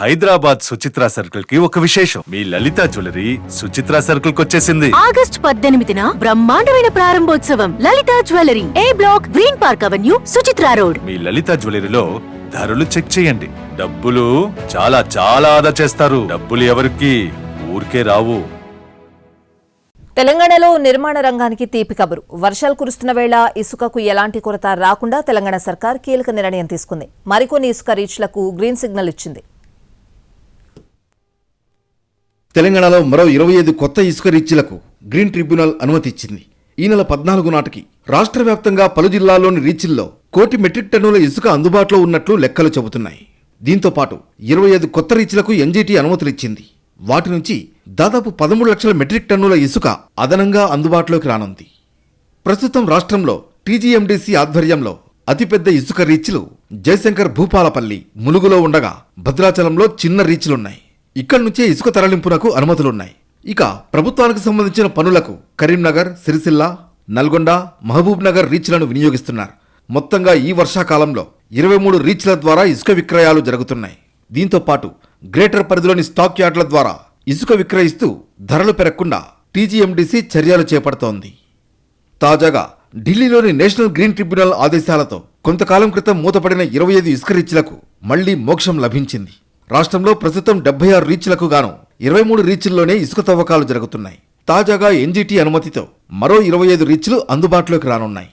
హైదరాబాద్ సుచిత్ర సర్కిల్కి ఒక విశేషం. మీ లలిత జ్యువెలరీ సుచిత్ర సర్కిల్కి వచ్చేసింది ఆగస్ట్ పద్దెనిమిదిన బ్రహ్మాండమైన ప్రారంభోత్సవం. Lalitha jewellery A block green park avenue Suchitra road. మీ లలిత జ్యువెలరీలో ధరలు చెక్ చేయండి. డబ్బులు చాలా చాలా ఆదా చేస్తారు. డబ్బులు ఎవరికి? ఊరికే రావు. తెలంగాణలో నిర్మాణ రంగానికి తీపి కబురు. వర్షాలు కురుస్తున్న వేళ ఇసుకకు ఎలాంటి కొరత రాకుండా తెలంగాణ సర్కార్ కీలక నిర్ణయం తీసుకుంది. మరికొన్ని ఇసుక రీచ్లకు గ్రీన్ సిగ్నల్ ఇచ్చింది. తెలంగాణలో మరో ఇరవై ఐదు కొత్త ఇసుక రీచ్లకు గ్రీన్ ట్రిబ్యునల్ అనుమతి ఇచ్చింది ఈ నెల పద్నాలుగు నాటికి రాష్ట్ర వ్యాప్తంగా పలు జిల్లాల్లోని రీచ్ల్లో కోటి మెట్రిక్ టన్నుల ఇసుక అందుబాటులో ఉన్నట్లు లెక్కలు చెబుతున్నాయి. దీంతో పాటు ఇరవై ఐదు కొత్త రీచ్లకు ఎన్జీటీ అనుమతులిచ్చింది. వాటి నుంచి దాదాపు పదమూడు లక్షల మెట్రిక్ టన్నుల ఇసుక అదనంగా అందుబాటులోకి రానుంది. ప్రస్తుతం రాష్ట్రంలో టీజీఎండీసీ ఆధ్వర్యంలో అతిపెద్ద ఇసుక రీచ్లు జయశంకర్ భూపాలపల్లి ములుగులో ఉండగా భద్రాచలంలో చిన్న రీచ్లున్నాయి. ఇక్కడి నుంచే ఇసుక తరలింపునకు అనుమతులున్నాయి. ఇక ప్రభుత్వానికి సంబంధించిన పనులకు కరీంనగర్ సిరిసిల్ల నల్గొండ మహబూబ్ నగర్ రీచ్లను వినియోగిస్తున్నారు. మొత్తంగా ఈ వర్షాకాలంలో ఇరవై మూడు రీచ్ల ద్వారా ఇసుక విక్రయాలు జరుగుతున్నాయి. దీంతో పాటు గ్రేటర్ పరిధిలోని స్టాక్ యార్డ్ల ద్వారా ఇసుక విక్రయిస్తూ ధరలు పెరగకుండా టీజీఎండీసీ చర్యలు చేపడుతోంది. తాజాగా ఢిల్లీలోని నేషనల్ గ్రీన్ ట్రిబ్యునల్ ఆదేశాలతో కొంతకాలం క్రితం మూతపడిన ఇరవై ఐదు ఇసుక రీచ్లకు మళ్ళీ మోక్షం లభించింది. రాష్ట్రంలో ప్రస్తుతం డెబ్బై ఆరు రీచ్లకు గాను ఇరవై మూడు రీచ్ల్లోనే ఇసుక తవ్వకాలు జరుగుతున్నాయి. తాజాగా ఎన్జీటీ అనుమతితో మరో ఇరవై ఐదు రీచ్లు అందుబాటులోకి రానున్నాయి.